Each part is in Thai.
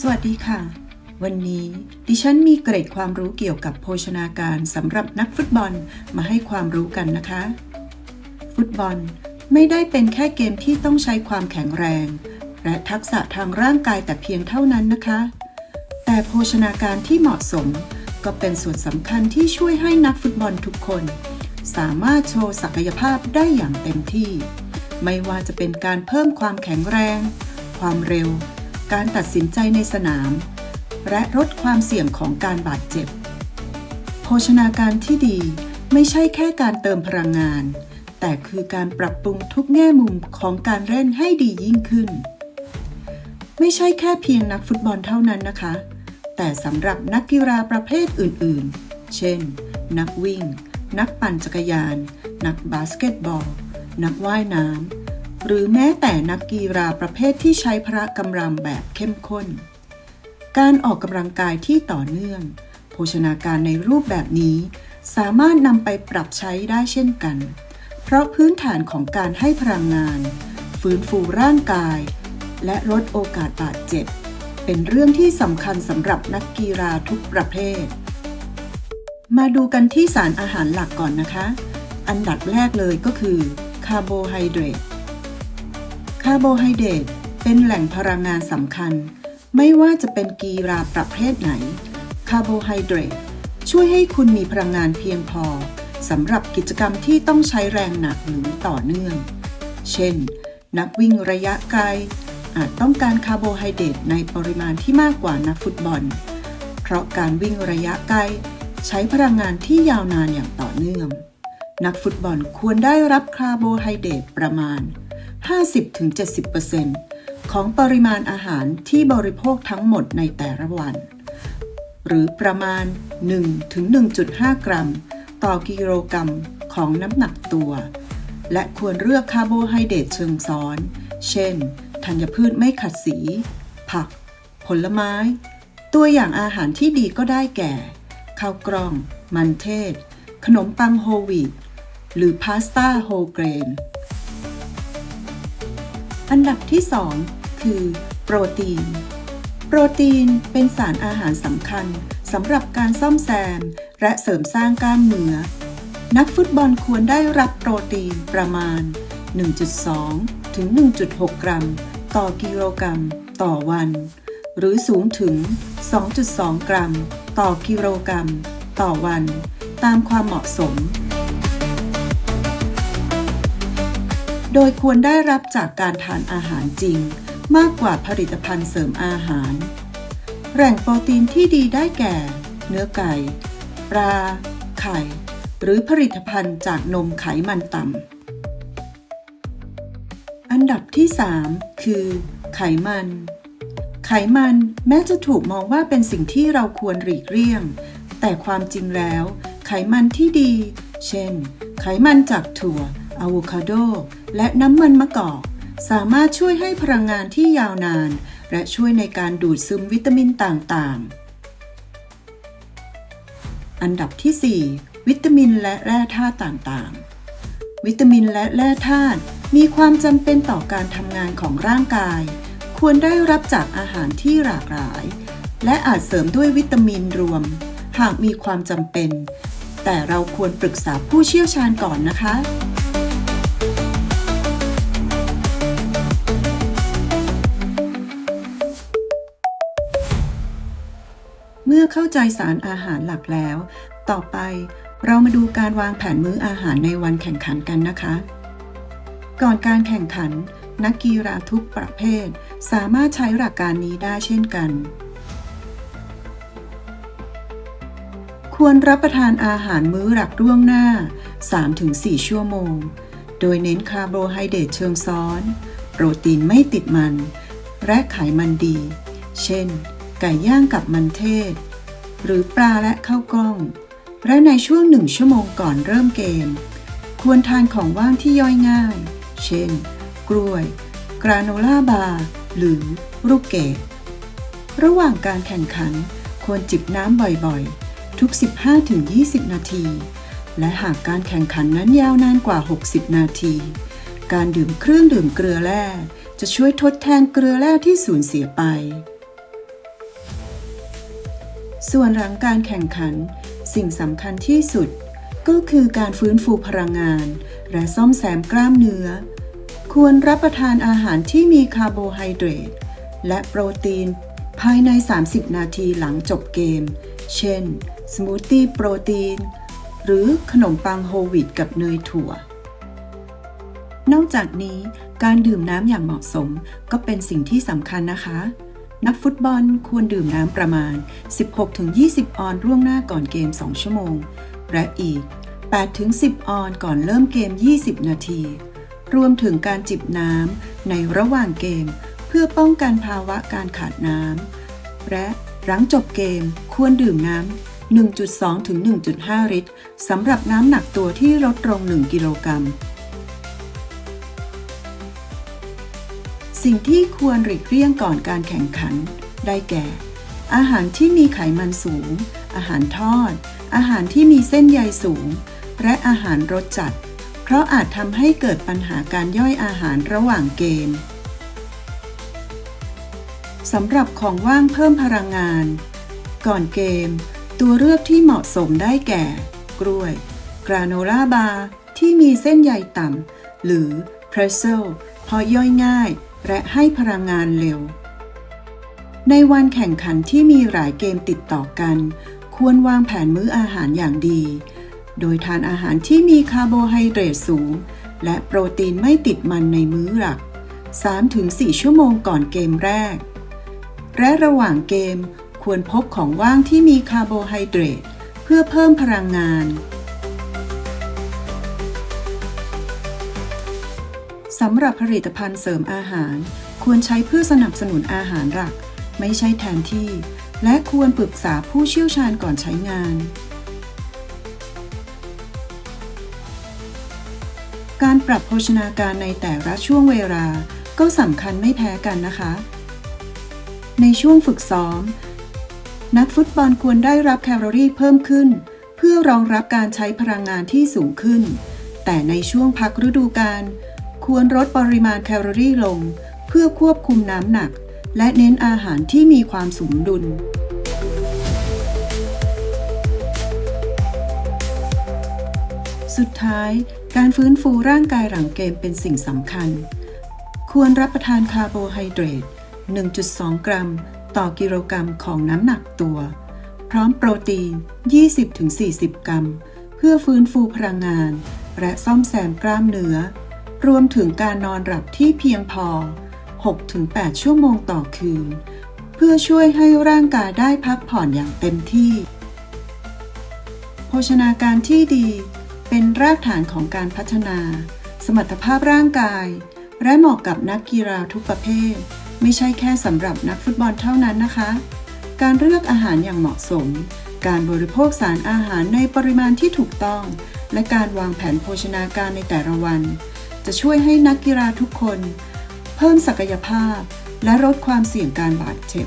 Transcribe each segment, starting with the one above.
สวัสดีค่ะ วันนี้ดิฉันมีเกร็ดความรู้เกี่ยวกับโภชนาการสำหรับนักฟุตบอลมาให้ความรู้กันนะคะ ฟุตบอลไม่ได้เป็นแค่เกมที่ต้องใช้ความแข็งแรง และทักษะทางร่างกายแต่เพียงเท่านั้นนะคะ แต่โภชนาการที่เหมาะสมก็เป็นส่วนสำคัญที่ช่วยให้นักฟุตบอลทุกคน สามารถโชว์ศักยภาพได้อย่างเต็มที่ ไม่ว่าจะเป็นการเพิ่มความแข็งแรง ความเร็ว การตัดสินใจในสนาม และลดความเสี่ยงของการบาดเจ็บ โภชนาการที่ดีไม่ใช่แค่การเติมพลังงาน แต่คือการปรับปรุงทุกแง่มุมของการเล่นให้ดียิ่งขึ้น ไม่ใช่แค่เพียงนักฟุตบอลเท่านั้นนะคะ แต่สำหรับนักกีฬาประเภทอื่นๆ เช่น นักวิ่ง นักปั่นจักรยาน นักบาสเกตบอล นักว่ายน้ำ หรือแม้แต่นักกีฬาประเภทที่ใช้พละกำลังแบบเข้มข้น การออกกำลังกายที่ต่อเนื่อง โภชนาการในรูปแบบนี้ สามารถนำไปปรับใช้ได้เช่นกัน เพราะพื้นฐานของการให้พลังงาน ฟื้นฟูร่างกาย และลดโอกาสบาดเจ็บ เป็นเรื่องที่สำคัญสำหรับนักกีฬาทุกประเภท มาดูกันที่สารอาหารหลักก่อนนะคะ อันดับแรกเลยก็คือคาร์โบไฮเดรต คาร์โบไฮเดรตเป็นแหล่งพลังงานสำคัญ ไม่ว่าจะเป็นกีฬาประเภทไหน คาร์โบไฮเดรตช่วยให้คุณมีพลังงานเพียงพอสำหรับกิจกรรมที่ต้องใช้แรงหนักหรือต่อเนื่อง เช่น นักวิ่งระยะไกล อาจต้องการคาร์โบไฮเดรตในปริมาณที่มากกว่านักฟุตบอล เพราะการวิ่งระยะไกล ใช้พลังงานที่ยาวนานอย่างต่อเนื่อง นักฟุตบอลควรได้รับคาร์โบไฮเดรตประมาณ 50-70%ของปริมาณอาหารที่บริโภคทั้งหมดในแต่ละวัน หรือประมาณ 1-1.5 กรัม ต่อกิโลกรัมของน้ำหนักตัว และควรเลือกคาร์โบไฮเดรตเชิงซ้อน เช่น ธัญพืชไม่ขัดสี ผัก ผลไม้ ตัวอย่างอาหารที่ดีก็ได้แก่ ข้าวกล้อง มันเทศ ขนมปังโฮวีตหรือพาสต้าโฮเกรน อันดับที่ 2 คือ โปรตีน โปรตีนเป็นสารอาหารสำคัญสำหรับการซ่อมแซม และเสริมสร้างกล้ามเนื้อ นักฟุตบอลควรได้รับโปรตีนประมาณ 1.2 ถึง 1.6 กรัม ต่อกิโลกรัม ต่อวัน หรือสูงถึง 2.2 กรัม ต่อกิโลกรัม ต่อวัน ตามความเหมาะสม โดยควรได้รับจากการทานอาหารจริง มากกว่าผลิตภัณฑ์เสริมอาหาร แหล่งโปรตีนที่ดีได้แก่ เนื้อไก่ ปลา ไข่ หรือผลิตภัณฑ์จากนมไขมันต่ำ อันดับที่ 3 คือ ไขมัน ไขมันแม้จะถูกมองว่าเป็นสิ่งที่เราควรหลีกเลี่ยง แต่ความจริงแล้ว ไขมันที่ดี เช่น ไขมันจากถั่วอะโวคาโด และน้ำมันมะกอก สามารถช่วยให้พลังงานที่ยาวนาน และช่วยในการดูดซึมวิตามินต่างๆ อันดับที่ 4 วิตามินและแร่ธาตุต่างๆ วิตามินและแร่ธาตุมีความจำเป็นต่อการทำงานของร่างกาย ควรได้รับจากอาหารที่หลากหลาย และอาจเสริมด้วยวิตามินรวม หากมีความจำเป็น แต่เราควรปรึกษาผู้เชี่ยวชาญก่อนนะคะ มื่อเข้าใจสารอาหารหลักแล้ว ต่อไปเรามาดูการวางแผนมื้ออาหารในวันแข่งขันกันนะคะ ก่อนการแข่งขัน นักกีฬาทุกประเภท สามารถใช้หลักการนี้ได้เช่นกัน ควรรับประทานอาหารมื้อหลักล่วงหน้า 3-4 ชั่วโมง โดยเน้นคาร์โบไฮเดรตเชิงซ้อน โปรตีนไม่ติดมัน และไขมันดี เช่น ไก่ย่างกับมันเทศ หรือปลาและข้าวกล้อง และในช่วงหนึ่งชั่วโมงก่อนเริ่มเกม ควรทานของว่างที่ย่อยง่าย เช่น กล้วย กราโนล่าบาร์หรือลูกเกดระหว่างการแข่งขัน ควรจิบน้ำบ่อยๆ ทุก 15-20 นาที และหากการแข่งขันนั้นยาวนานกว่า 60 นาที การดื่มเครื่องดื่มเกลือแร่จะช่วยทดแทนเกลือแร่ที่สูญเสียไป ส่วนหลังการแข่งขัน สิ่งสำคัญที่สุด ก็คือการฟื้นฟูพลังงาน และซ่อมแซมกล้ามเนื้อ ควรรับประทานอาหารที่มีคาร์โบไฮเดรตและโปรตีน ภายใน 30 นาทีหลังจบเกม เช่น สมูทตี้โปรตีน หรือขนมปังโฮลวีตกับเนยถั่วนอกจากนี้การดื่มน้ำอย่างเหมาะสมก็เป็นสิ่งที่สำคัญนะคะ นักฟุตบอลควรดื่มน้ำประมาณ 16-20 ออนล่วงหน้าก่อนเกม 2 ชั่วโมง และอีก 8-10 ออนก่อนเริ่มเกม 20 นาที รวมถึงการจิบน้ำในระหว่างเกม เพื่อป้องกันภาวะการขาดน้ำ และหลังจบเกมควรดื่มน้ำ 1.2 ถึง 1.5 ลิตรสำหรับน้ำหนักตัวที่ลดลง 1 กิโลกรัม สิ่งที่ควรหลีกเลี่ยงก่อนการแข่งขัน ได้แก่ อาหารที่มีไขมันสูง อาหารทอด อาหารที่มีเส้นใยสูง และอาหารรสจัด เพราะอาจทำให้เกิดปัญหาการย่อยอาหารระหว่างเกมสำหรับของว่างเพิ่มพลังงาน ก่อนเกม ตัวเลือกที่เหมาะสมได้แก่ กล้วย กราโนล่าบาร์ที่มีเส้นใยต่ำ หรือเพรสเซลเพราะย่อยง่าย และให้พลังงานเร็ว ในวันแข่งขันที่มีหลายเกมติดต่อกัน ควรวางแผนมื้ออาหารอย่างดี โดยทานอาหารที่มีคาร์โบไฮเดรตสูง และโปรตีนไม่ติดมันในมื้อหลัก 3-4 ชั่วโมงก่อนเกมแรก และระหว่างเกมควรพบของว่างที่มีคาร์โบไฮเดรตเพื่อเพิ่มพลังงาน สำหรับผลิตภัณฑ์เสริมอาหาร ควรใช้เพื่อสนับสนุนอาหารหลัก ไม่ใช่แทนที่ และควรปรึกษาผู้เชี่ยวชาญก่อนใช้งาน การปรับโภชนาการในแต่ละช่วงเวลา ก็สำคัญไม่แพ้กันนะคะ ในช่วงฝึกซ้อม นักฟุตบอลควรได้รับแคลอรี่เพิ่มขึ้น เพื่อรองรับการใช้พลังงานที่สูงขึ้น แต่ในช่วงพักฤดูกาล ควรลดปริมาณแคลอรี่ลง เพื่อควบคุมน้ำหนัก และเน้นอาหารที่มีความสมดุล สุดท้าย การฟื้นฟูร่างกายหลังเกมเป็นสิ่งสำคัญ ควรรับประทานคาร์โบไฮเดรต 1.2 กรัม ต่อกิโลกรัมของน้ำหนักตัว พร้อมโปรตีน 20-40 กรัม เพื่อฟื้นฟูพลังงาน และซ่อมแซมกล้ามเนื้อ รวมถึงการนอนหลับที่เพียงพอ 6-8 ชั่วโมงต่อคืน เพื่อช่วยให้ร่างกายได้พักผ่อนอย่างเต็มที่ โภชนาการที่ดีเป็นรากฐานของการพัฒนา สมรรถภาพร่างกาย และเหมาะกับนักกีฬาทุกประเภท ไม่ใช่แค่สำหรับนักฟุตบอลเท่านั้นนะคะ การเลือกอาหารอย่างเหมาะสม การบริโภคสารอาหารในปริมาณที่ถูกต้อง และการวางแผนโภชนาการในแต่ละวัน จะช่วยให้นักกีฬาทุกคน เพิ่มศักยภาพ และลดความเสี่ยงการบาดเจ็บ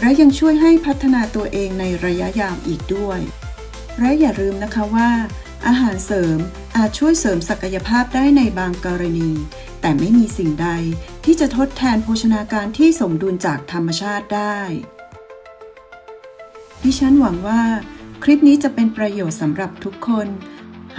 และยังช่วยให้พัฒนาตัวเองในระยะยาวอีกด้วย และอย่าลืมนะคะว่า อาหารเสริมอาจช่วยเสริมศักยภาพได้ในบางกรณี แต่ไม่มีสิ่งใดที่จะทดแทนโภชนาการที่สมดุลจากธรรมชาติได้ ดิฉันหวังว่าคลิปนี้จะเป็นประโยชน์สำหรับทุกคน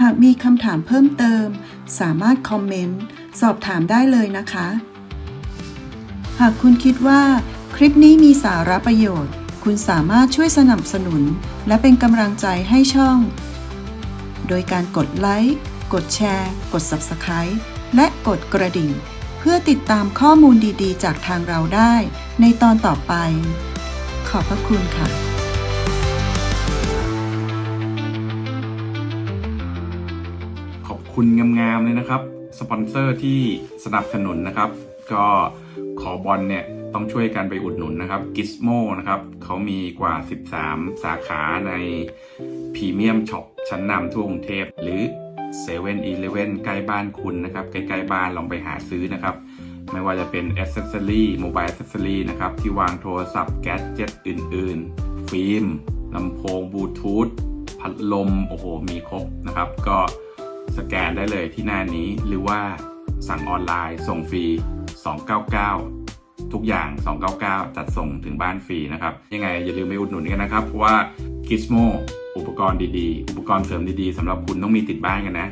หากมีคำถามเพิ่มเติม สามารถคอมเมนต์ สอบถามได้เลยนะคะ หากคุณคิดว่าคลิปนี้มีสาระประโยชน์ คุณสามารถช่วยสนับสนุน และเป็นกำลังใจให้ช่อง โดยการกดไลค์กดแชร์ กด Subscribe และกดกระดิ่ง เพื่อติดตามข้อมูลดีๆ จากทางเราได้ในตอนต่อไป ขอบพระคุณค่ะ คุณงามๆเลยนะครับ สปอนเซอร์ที่สนับสนุนนะครับ ก็ขอบอลเนี่ยต้องช่วยกันไปอุดหนุนนะครับ Gizmo นะครับเขามีกว่า 13 สาขาในพรีเมียมช็อปชั้นนำทั่วกรุงเทพหรือ7 e เ e ่ e อใกล้บ้านคุณนะครับ ใกล้ๆบ้านลองไปหาซื้อนะครับ ไม่ว่าจะเป็น a อ c e s s o r y Mobile a c c e s s o r y นะครับ ที่วางโทรศัพท์แก๊สเจ็ตอื่น ๆ ฟิล์มลำโพงบลูทูธพัดลม โอ้โห มีครบนะครับ ก็ สแกนได้เลยที่หน้านี้หรือว่าสั่งออนไลน์ส่งฟรี 299 ทุกอย่าง 299 จัดส่งถึงบ้านฟรีนะครับ ยังไงอย่าลืมไปอุดหนุนกันนะครับ เพราะว่า Gizmo อุปกรณ์ดีๆ อุปกรณ์เสริมดีๆสำหรับคุณต้องมีติดบ้านกันนะ